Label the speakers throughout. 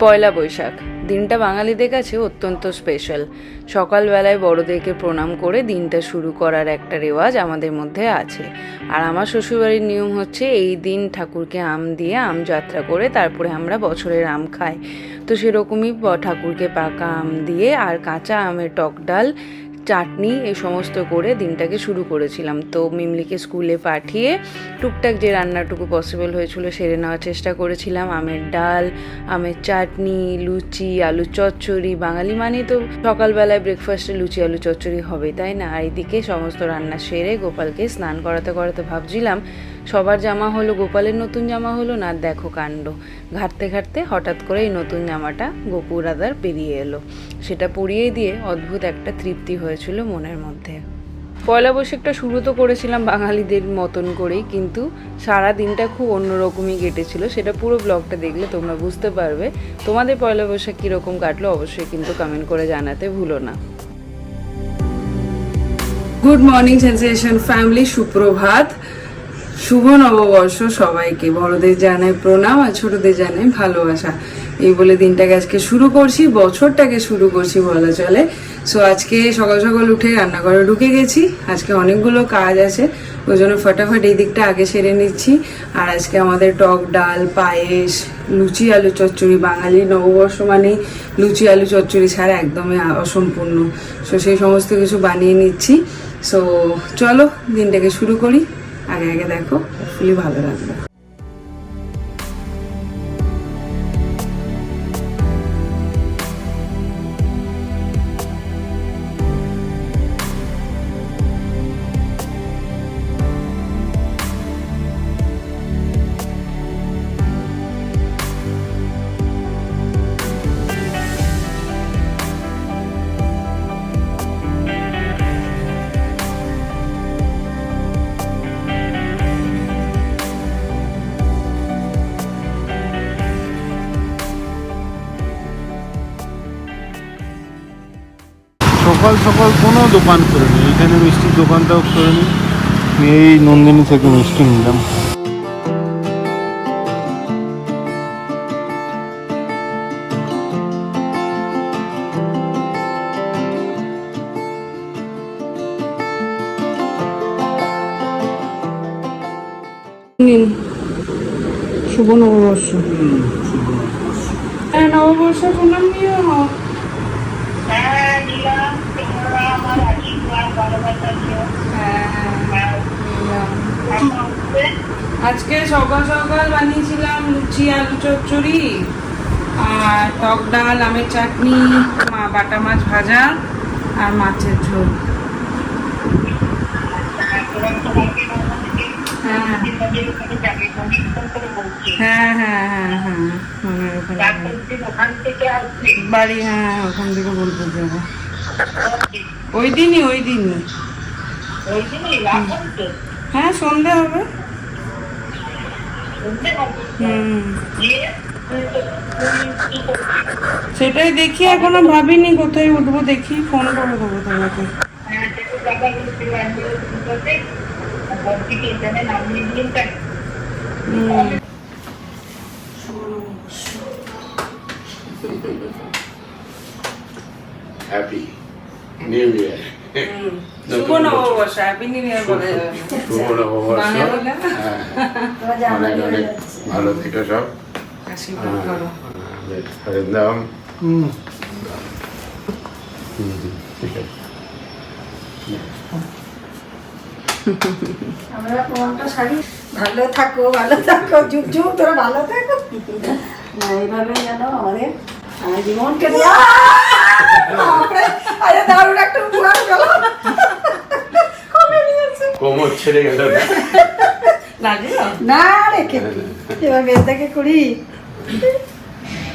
Speaker 1: পয়লা বৈশাখ। দিনটা বাঙালিদের কাছে অত্যন্ত স্পেশাল সকালবেলায় বড়দেরকে প্রণাম করে দিনটা শুরু করার একটা রেওয়াজ আমাদের মধ্যে আছে। আর আমার শ্বশুরবাড়ির নিয়ম হচ্ছে এই দিন ঠাকুরকে আম দিয়ে আম যাত্রা করে তারপরে আমরা বছরের আম খাই। তো সেরকমই ঠাকুরকে পাকা আম দিয়ে আর কাঁচা আমের টক ডাল চাটনি এ সমস্ত করে দিনটাকে শুরু করেছিলাম। তো মিমলিকে স্কুলে পাঠিয়ে টুকটাক যে রান্নাটুকু পসিবল হয়েছিল সেরে নেওয়ার চেষ্টা করেছিলাম। আমের ডাল, আমের চাটনি, লুচি আলু চচ্চড়ি, বাঙালি মানে তো সকালবেলায় ব্রেকফাস্টে লুচি আলু চচ্চড়ি হবে তাই না? আর এদিকে সমস্ত রান্না সেরে গোপালকে স্নান করাতে করাতে ভাবছিলাম সবার জামা হলো, গোপালের নতুন জামা হলো না? দেখো কাণ্ড। ঘাটতে ঘাটতে হঠাৎ করে এই নতুন জামাটা গোপুর আদার বেরিয়ে এলো। সেটা পরিয়ে দিয়ে অদ্ভুত একটা তৃপ্তি হয়েছিল মনের মধ্যে। পয়লা বৈশাখটা শুরু তো করেছিলাম বাঙালিদের মতন করেই, কিন্তু সারা দিনটা খুব অন্যরকমই কেটেছিল। সেটা পুরো ব্লগটা দেখলে তোমরা বুঝতে পারবে। তোমাদের পয়লা বৈশাখ কীরকম কাটলো অবশ্যই কিন্তু কমেন্ট করে জানাতে ভুলো না। গুড মর্নিং সেন্সেশন ফ্যামিলি সুপ্রভাত। শুভ নববর্ষ সবাইকে। বড়দের জানাই প্রণাম আর ছোটদের জানাই ভালোবাসা। এই বলে দিনটাকে আজকে শুরু করছি, বছরটাকে শুরু করছি বলা চলে। সো আজকে সকাল সকাল উঠে রান্নাঘরে ঢুকে গেছি। আজকে অনেকগুলো কাজ আছে, ওই জন্য ফটাফট এই দিকটা আগে সেরে নিচ্ছি। আর আজকে আমাদের টক ডাল, পায়েস, লুচি, আলু চচ্চড়ি বাঙালি নববর্ষ মানেই লুচি, আলু চচ্চড়ি ছাড়া একদমই অসম্পূর্ণ। সো সেই সমস্ত কিছু বানিয়ে নিচ্ছি। সো চলো দিনটাকে শুরু করি। আগে আগে দেখো ফুলি ভালো লাগবে
Speaker 2: সকাল কোনো দোকান করিনি। এখানে মিষ্টির দোকানটাও করিনি। এই নন্দিনী থেকে মিষ্টি নিলাম।
Speaker 1: নিন। শুভ নববর্ষ। হ্যাঁ নববর্ষ প্রণাম নিও। আজকে সকাল সকাল বানিয়েছিলাম লুচি, আলু চচ্চড়ি আর টক ডাল, আমের চাটনি বাটা মাছ ভাজা আর মাছের ঝোল। হ্যাঁ হ্যাঁ হ্যাঁ হ্যাঁ হ্যাঁ বাড়ি হ্যাঁ ওখান থেকে বলতে যাব। ওই দিনই ওই দিনই। হ্যাঁ সন্ধে হবে। সেটাই দেখি এখনও ভাবিনি কোথায় উঠবো দেখি ফোন করে দেবো তোমাকে।
Speaker 3: হ্যাপি নিউ ইয়ার
Speaker 1: শুভ নববর্ষ হ্যাপি নিউ ইয়ার বলে।
Speaker 3: শুভ নববর্ষ। হ্যাঁ অনেক অনেক ভালো থেকো সব।
Speaker 1: আশীর্বাদ করো।
Speaker 3: বেশ হরিন্দাম
Speaker 2: হুম।
Speaker 3: ঠিক আছে।
Speaker 4: আমরা প্রমাণটা সারি ভালো থাকো ভালো থাকো যুগ যুগ তোরা ভালো থাকো না এইভাবে যেন আমাদের সারা জীবনকে আরে দারুণ একটা উপহার গেল কমে নিয়েছে
Speaker 3: কোমর ছেড়ে গেল না
Speaker 4: রেখে এবার বেদাকে করি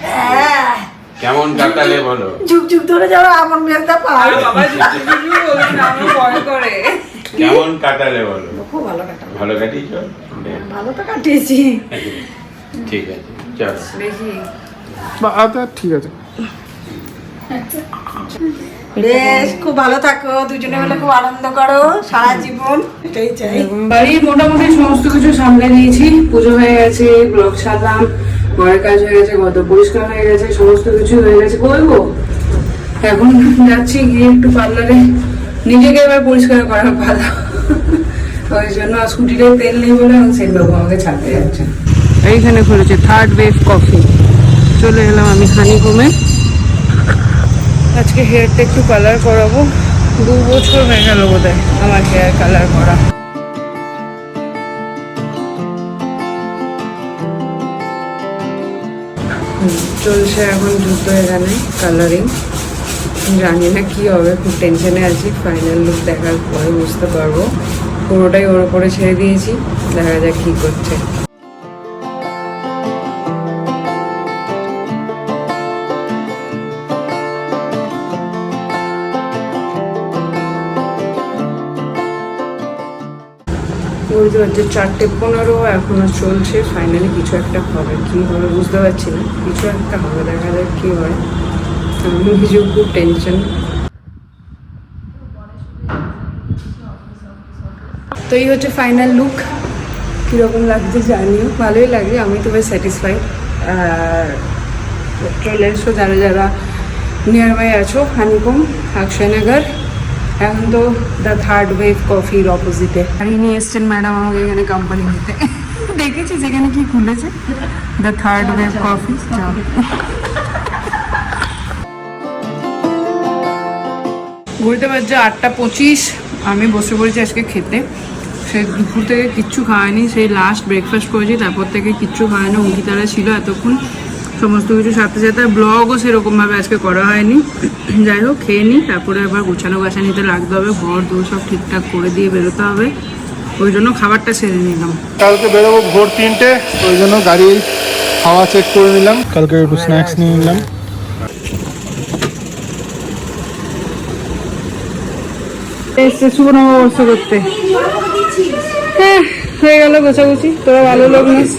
Speaker 4: হ্যাঁ,
Speaker 3: কেমন কাটালে বলো
Speaker 4: যুগ যুগ ধরে যারা আমার মেয়েটা পায়
Speaker 1: আর বাবা বলবি না করে
Speaker 3: কেমন কাটালে বলো?
Speaker 4: খুব ভালো কাটা
Speaker 3: ভালো কাটিয়েছ?
Speaker 4: ভালো তো কাটিয়েছি।
Speaker 3: ঠিক আছে চল।
Speaker 1: দেখি।
Speaker 2: বা আচ্ছা ঠিক আছে।
Speaker 4: বেশ খুব ভালো থাকো দুজনে মিলে খুব আনন্দ করো সারা জীবন। এটাই চাই।
Speaker 1: বাড়ির মোটামুটি সমস্ত কিছু সামলে নিয়েছি। পুজো হয়ে গেছে ব্লগ সারলাম ঘরের কাজ হয়ে গেছে গত পরিষ্কার হয়ে গেছে সমস্ত কিছু হয়ে গেছে। বলব এখন যাচ্ছি গিয়ে একটু পার্লারে নিজেকে এবার পরিষ্কার করার পালা ওই জন্য স্কুটিটায় তেল নেই বলে এখন সেনবাবু আমাকে ছাড়তে যাচ্ছে। এইখানে খুলেছে থার্ড ওয়েভ কফি চলে এলাম আমি হানি হোমে আজকে হেয়ারটা একটু কালার করাবো। দু বছর হয়ে গেল বোধ আমার হেয়ার কালার করা। চলছে এখন যুদ্ধ এখানে কালারিং জানি না কি হবে, খুব টেনশনে আছি। ফাইনাল লুক দেখার পরে বুঝতে পারব। পুরোটাই ওর উপরে ছেড়ে দিয়েছি। দেখা যাক কি করছে। বুঝতে পারছি চারটে পনেরো, এখনও চলছে। ফাইনালি কিছু একটা হবে। কি হবে বুঝতে পারছি না। কিছু একটা হবে, দেখা যাক কি হয়। খুব টেনশন তো এই হচ্ছে ফাইনাল লুক কীরকম লাগছে জানিও। ভালোই লাগে, আমি তো বেশ স্যাটিসফাইড আর চলে এসো যারা যারা নিয়ার বাই আছো হানিকম অক্ষয়নগর। এখন তো দ্য থার্ড ওয়েভ কফির অপোজিটে আর ইনি এসছেন ম্যাডাম আমাকে এখানে কোম্পানি দিতে দেখেছিস এখানে কি খুলেছে? দ্য থার্ড ওয়েভ কফি ঘুরতে পারছে আটটা পঁচিশ। আমি বসে পড়েছি আজকে খেতে। সে দুপুর থেকে কিচ্ছু খাওয়ায়নি সেই লাস্ট ব্রেকফাস্ট করেছি, তারপর থেকে কিচ্ছু খাওয়ায়নি অঙ্কিতারা ছিল এতক্ষণ। সমস্ত কিছু সাথে সাথে ব্লগও সেরকমভাবে আজকে করা হয়নি। যাই হোক, খেয়ে নিই তারপরে আবার গোছানো গাছানিতে লাগতে হবে, ঘর দৌড় সব ঠিকঠাক করে দিয়ে বেরোতে হবে। ওই জন্য খাবারটা সেরে নিলাম।
Speaker 2: কালকে বেরোবো ভোর তিনটে, ওই জন্য গাড়ি, হাওয়া চেক করে নিলাম। কালকে একটু স্ন্যাক্স নিয়ে নিলাম।
Speaker 1: এসছে শুভ নববর্ষ করতে। হ্যাঁ হয়ে গেল গোছাগুছি তোরা ভালো লোক নিস।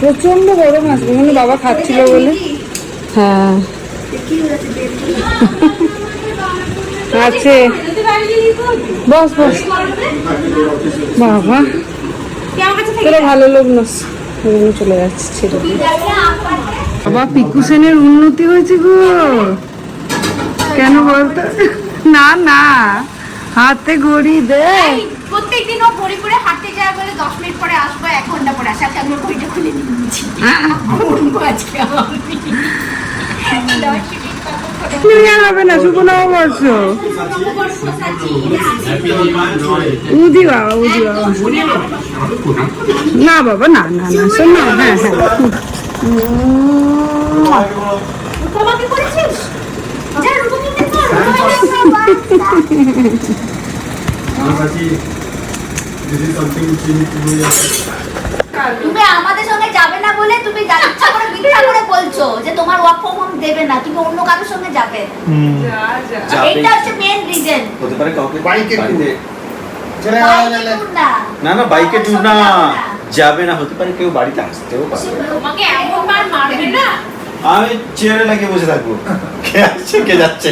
Speaker 1: প্রচণ্ড গরম আসবে কিন্তু বাবা খাচ্ছিল বলে। হ্যাঁ। আছে। বস বস। বাবা। তোরা ভালো লোক নস। চলে যাচ্ছে। ছেড়ে। বাবা পিকু সেনের উন্নতি হয়েছে গো। কেন বলতো? না না। হাতে ঘড়ি দে।
Speaker 5: প্রত্যেকদিন ও ঘড়ি পরে হাঁটতে যায় বলে দশ মিনিট পরে আসব এক ঘণ্টা পরে আসে। আজকে আমি ঘড়িটা খুলে নিয়েছি আজকে
Speaker 1: হবে না শুভ নববর্ষ। উদি বাবা উদি বাবা। না বাবা না না না শোন না হ্যাঁ হ্যাঁ
Speaker 5: তোমাকে করেছিস যা রূপমিকে কর তুমি আমাদের সঙ্গে যাবে না বলে তুমি ইচ্ছা করে মিথ্যা করে বলছো যে তোমার ওয়ার্ক ফ্রম হোম দেবে না তুমি অন্য কারোর সঙ্গে যাবে। এইটা হচ্ছে মেন রিজন
Speaker 6: হতে পারে কাউকে
Speaker 3: বাইকে
Speaker 6: বাড়িতে
Speaker 5: না।
Speaker 6: না বাইকে ট্যুর না। যাবে না। হতে পারে কেউ বাড়িতে আসতেও পারে।
Speaker 5: তোমাকে এমন মারবে না?
Speaker 6: আমি চেয়ারে লাগিয়ে বসে থাকব। কে আসছে কে যাচ্ছে?